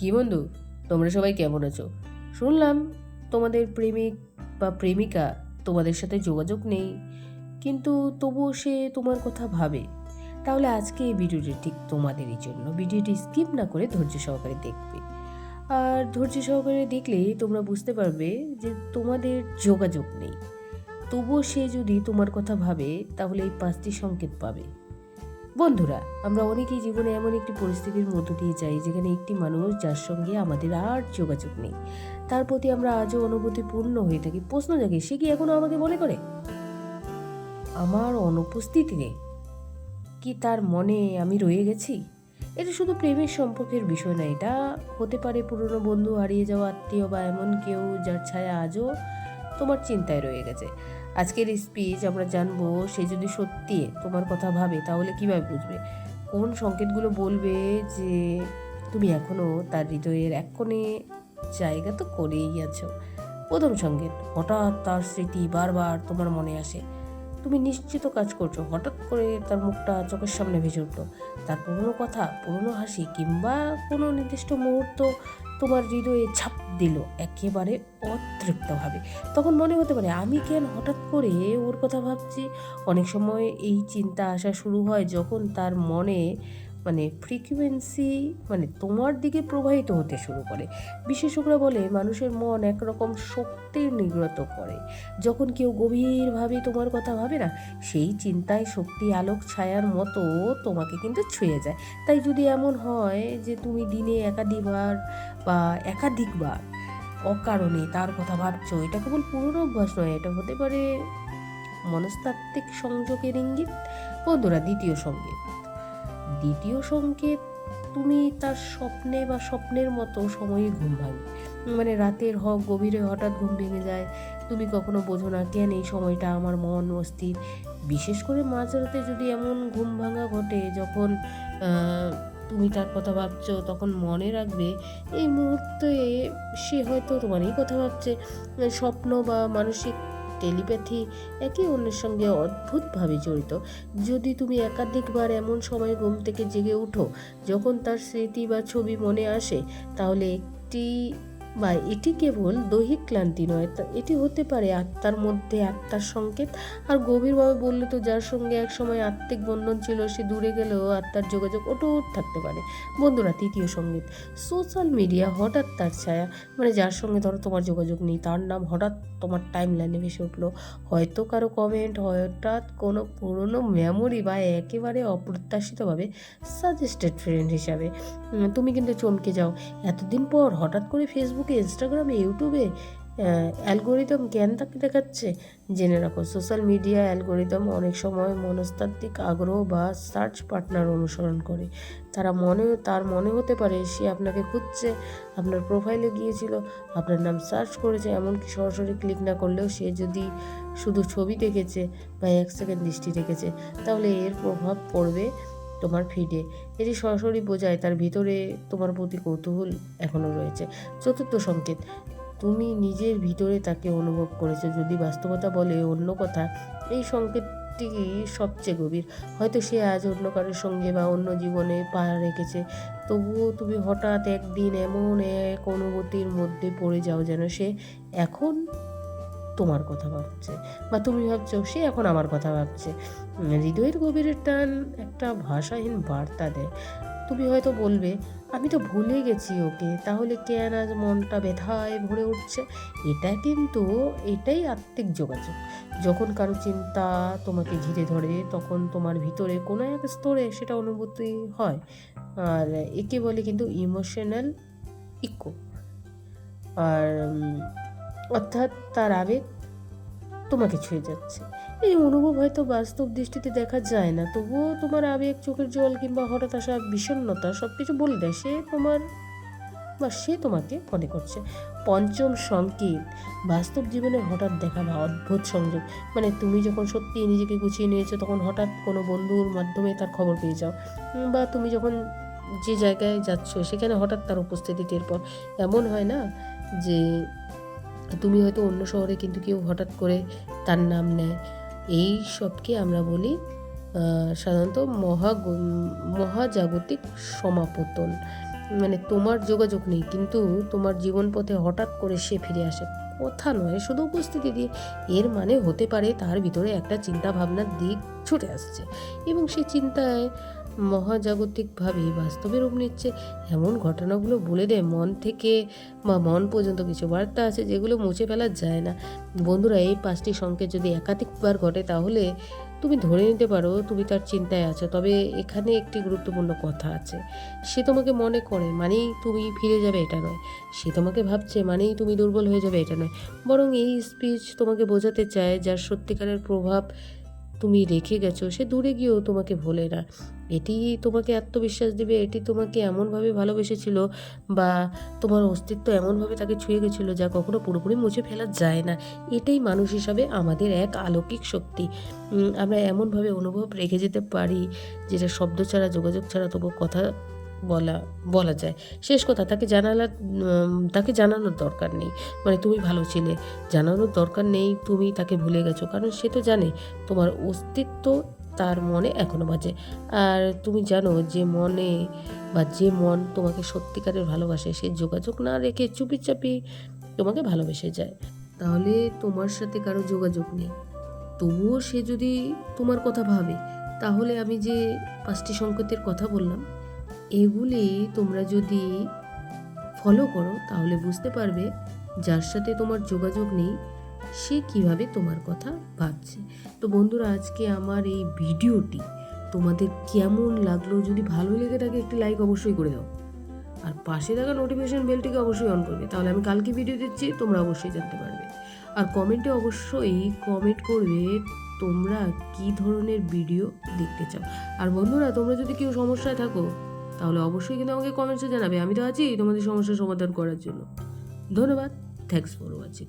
কি বন্ধু? তোমরা সবাই কেমন আছো? শুনলাম তোমাদের প্রেমিক বা প্রেমিকা তোমাদের সাথে যোগাযোগ নেই, কিন্তু তবুও সে তোমার কথা ভাবে। তাহলে আজকে এই ভিডিওটি ঠিক তোমাদেরই জন্য। ভিডিওটি স্কিপ না করে ধৈর্য সহকারে দেখবে। আর ধৈর্য সহকারে দেখলেই তোমরা বুঝতে পারবে যে তোমাদের যোগাযোগ নেই। তবুও সে যদি তোমার কথা ভাবে, তাহলে এই পাঁচটি সংকেত পাবে। বন্ধুরা, আমরা অনেকেই জীবনে এমন একটি পরিস্থিতির মধ্য দিয়ে যাই যেখানে একটি মানুষ যার সঙ্গে আমাদের আর যোগাযোগ নেই। তার প্রতি আমরা আজও অনুভূতিপূর্ণ হয়ে থাকি। প্রশ্ন জাগে, সে কি এখনও আমাকে মনে করে? আমার অনুপস্থিতিতে কি তার মনে আমি রয়ে গেছি? এটা শুধু প্রেমের সম্পর্কের বিষয় না, এটা হতে পারে পুরনো বন্ধু হারিয়ে যাওয়া আত্মীয় বা এমন কেউ যার ছায়া আজও তোমার চিন্তায় রয়ে গেছে। আজকের স্পিচ আমরা জানব, সে যদি সত্যি তোমার কথা ভাবে, তাহলে কীভাবে বুঝবে? কোন সংকেতগুলো বলবে যে তুমি এখনও তার হৃদয়ের এক কোণে জায়গা তো করেই আছো? প্রথম সংকেত, হঠাৎ তার স্মৃতি বারবার তোমার মনে আসে। তুমি নিশ্চিত কাজ করছ। হঠাৎ করে তার মুখটা চোখের সামনে ভেসে উঠল। তার পুরনো কথা, পুরনো হাসি কিংবা কোনো নির্দিষ্ট মুহূর্ত তোমার হৃদয়ে ছাপ দিল একেবারে অতৃপ্তভাবে। তখন মনে হতে পারে, আমি কেন হঠাৎ করে ওর কথা ভাবছি? অনেক সময় এই চিন্তা আসা শুরু হয় যখন তার মনে মানে ফ্রিকুয়েন্সি মানে তোমার দিকে প্রবাহিত হতে শুরু করে। বিশেষজ্ঞরা বলে মানুষের মন একরকম শক্তির নিগ্রত করে। যখন কেউ গভীরভাবে তোমার কথা ভাবে না, সেই চিন্তায় শক্তি, আলোক, ছায়ার মতো তোমাকে কিন্তু ছুঁয়ে যায়। তাই যদি এমন হয় যে তুমি দিনে একাধিকবার বা একাধিকবার অকারণে তার কথা ভাবছ, এটা কেবল পুরনো অভ্যাস নয়, এটা হতে পারে মনস্তাত্ত্বিক সংযোগের ইঙ্গিত বন্ধুরা দ্বিতীয় সংগীত। দ্বিতীয় সংকেত, তুমি তার স্বপ্নে বা স্বপ্নের মতো সময়ে ঘুম ভাঙে। মানে রাতের হোক, গভীরে হঠাৎ ঘুম ভেঙে যায়। তুমি কখনো বোঝো না, কেন এই সময়টা আমার মন অস্থির? বিশেষ করে মাঝরাতে যদি এমন ঘুম ভাঙা ঘটে যখন তুমি তার কথা ভাবছ, তখন মনে রাখবে, এই মুহূর্তে সে হয়তো তোমারই কথা ভাবছে। স্বপ্ন বা মানসিক টেলিপ্যাথি একে অন্যের সঙ্গে অদ্ভুতভাবে জড়িত। যদি তুমি একাধিকবার এমন সময় ঘুম থেকে জেগে উঠো, যখন তার স্মৃতি বা ছবি মনে আসে, তাহলে একটি বা এটি কেবল দৈহিক ক্লান্তি নয়, তা এটি হতে পারে আত্মার মধ্যে আত্মার সংকেত। আর গভীরভাবে বললে তো যার সঙ্গে এক সময় আত্মিক বন্ধন ছিল, সে দূরে গেলেও আত্মার যোগাযোগ অটুট থাকতে পারে। বন্ধুরা, তৃতীয় সংগীত। সোশ্যাল মিডিয়া হঠাৎ তার ছায়া মানে যার সঙ্গে ধরো তোমার যোগাযোগ নেই, তার নাম হঠাৎ তোমার টাইম লাইনে ভেসে উঠল। হয়তো কারও কমেন্ট হঠাৎ কোনো পুরনো মেমোরি বা একেবারে অপ্রত্যাশিতভাবে সাজেস্টেড ফ্রেন্ড হিসাবে। তুমি কিন্তু চমকে যাও। এতদিন পর হঠাৎ করে ফেসবুকে ইনস্টাগ্রামে ইউটিউবে অ্যালগোরিদম জ্ঞান তাকে দেখাচ্ছে। জেনে রাখো সোশ্যাল মিডিয়া অ্যালগোরিদম অনেক সময় মনস্তাত্ত্বিক আগ্রহ বা সার্চ পার্টনার অনুসরণ করে। তারা মনে, তার মনে হতে পারে সে আপনাকে খুঁজছে, আপনার প্রোফাইলে গিয়েছিল, আপনার নাম সার্চ করেছে, এমনকি সরাসরি ক্লিক না করলেও সে যদি শুধু ছবি দেখেছে বা এক সেকেন্ড দৃষ্টি রেখেছে, তাহলে এর প্রভাব পড়বে তোমার ফিডে এটি সরাসরি বোঝায় তার ভিতরে তোমার প্রতি কৌতূহল এখনও রয়েছে। চতুর্থ সংকেত, তুমি নিজের ভিতরে তাকে অনুভব করেছ। যদি বাস্তবতা বলে অন্য কথা, এই সংকেতটি সবচেয়ে গভীর। হয়তো সে আজ অন্য কারোর সঙ্গে বা অন্য জীবনে পা রেখেছে। তবুও তুমি হঠাৎ একদিন এমন এক অনুভূতির মধ্যে পড়ে যাও যেন সে এখন তোমার কথা ভাবছে বা তুমি ভাবছ, সে এখন আমার কথা ভাবছে। হৃদয়ের গভীরের টান একটা ভাষাহীন বার্তা দেয়। তুমি হয়তো বলবে, আমি তো ভুলে গেছি ওকে, তাহলে কেন আজ মনটা ব্যথায় ভরে উঠছে? এটা কিন্তু, এটাই আত্মিক যোগাযোগ। যখন কারও চিন্তা তোমাকে ঘিরে ধরে, তখন তোমার ভিতরে কোনো এক স্তরে সেটা অনুভূতি হয়। আর একে বলে কিন্তু ইমোশনাল ইকো আর অর্থাৎ তার আবেগ তোমাকে ছুঁয়ে যাচ্ছে। এই অনুভব হয়তো বাস্তব দৃষ্টিতে দেখা যায় না, তবুও তোমার আবেগ, চোখের জল কিংবা হঠাৎ আসা বিষণ্ণতা সব কিছু বলে দেয়, সে তোমার বা সে তোমাকে মনে করছে। পঞ্চম সংকেত, বাস্তব জীবনে হঠাৎ দেখা বা অদ্ভুত সংযোগ। মানে তুমি যখন সত্যি নিজেকে গুছিয়ে নিয়েছো, তখন হঠাৎ কোনো বন্ধুর মাধ্যমে তার খবর পেয়ে যাও। বা তুমি যখন যে জায়গায় যাচ্ছ, সেখানে হঠাৎ তার উপস্থিতি টের পাও। এমন হয় না যে তুমি হয়তো অন্য শহরে কিন্তু কেউ হঠাৎ করে তার নাম নেয়। এই সবকে আমরা বলি সাধারণত মহা মহাজাগতিক সমাপতন। মানে তোমার যোগাযোগ নেই, কিন্তু তোমার জীবন পথে হঠাৎ করে সে ফিরে আসে। কথা নয়, শুধু উপস্থিতি দিয়ে। এর মানে হতে পারে তার ভিতরে একটা চিন্তা ভাবনার দিক ছুটে আসছে। এবং সে চিন্তায় মহাজাগতিকভাবে বাস্তবে রূপ নিচ্ছে। এমন ঘটনাগুলো বলে দেয় মন থেকে বা মন পর্যন্ত কিছু বার্তা আছে যেগুলো মুছে ফেলা যায় না। বন্ধুরা, এই পাঁচটি সংকেত যদি একাধিকবার ঘটে তাহলে তুমি ধরে নিতে পারো তুমি তার চিন্তায় আছো। তবে এখানে একটি গুরুত্বপূর্ণ কথা আছে। সে তোমাকে মনে করে, মানেই তুমি ফিরে যাবে এটা নয়। সে তোমাকে ভাবছে, মানেই তুমি দুর্বল হয়ে যাবে এটা নয়। বরং এই স্পিচ তোমাকে বোঝাতে চায় যার সত্যিকারের প্রভাব তুমি রেখে গেছো, সে দূরে গিয়েও তোমাকে ভোলে না। এটি তোমাকে আত্মবিশ্বাস দিবে, এটি তোমাকে এমনভাবে ভালোবেসেছিল বা তোমার অস্তিত্ব এমনভাবে তাকে ছুঁয়ে গেছিল যা কখনো পুরোপুরি মুছে ফেলা যায় না। এটাই মানুষ হিসাবে আমাদের এক আলৌকিক শক্তি। আমরা এমনভাবে অনুভব রেখে যেতে পারি, যেটা শব্দ ছাড়া, যোগাযোগ ছাড়া তবু কথা বলা বলা যায়। শেষ কথা তাকে জানালা উম, তাকে জানানোর দরকার নেই। মানে তুমি ভালো ছিলে জানানোর দরকার নেই তুমি তাকে ভুলে গেছো। কারণ সে তো জানে তোমার অস্তিত্ব তার মনে এখনও বাজে। আর তুমি জানো যে মনে বা যে মন তোমাকে সত্যিকারের ভালোবাসে সে যোগাযোগ না রেখে চুপি চাপি তোমাকে ভালোবেসে যায়। তাহলে তোমার সাথে কারও যোগাযোগ নেই। তবুও সে যদি তোমার কথা ভাবে তাহলে আমি যে পাঁচটি সংকেতের কথা বললাম এগুলি তোমরা যদি ফলো করো, তাহলে বুঝতে পারবে যার সাথে তোমার যোগাযোগ নেই, সে কীভাবে তোমার কথা ভাবছে। তো বন্ধুরা, আজকে আমার এই ভিডিওটি তোমাদের কেমন লাগল? যদি ভালো লেগে থাকে, একটি লাইক অবশ্যই করে দাও। আর পাশে থাকা নোটিফিকেশন বেলটিকে অবশ্যই অন করবে। তাহলে আমি কালকে ভিডিও দিচ্ছি, তোমরা অবশ্যই জানতে পারবে। আর কমেন্টে অবশ্যই কমেন্ট করবে তোমরা কি ধরনের ভিডিও দেখতে চাও। আর বন্ধুরা, তোমরা যদি কেউ সমস্যায় থাকো তাহলে অবশ্যই কিন্তু আমাকে কমেন্টসে জানাবে। আমি তো আছি তোমাদের সমস্যার সমাধান করার জন্য। ধন্যবাদ। Thanks for watching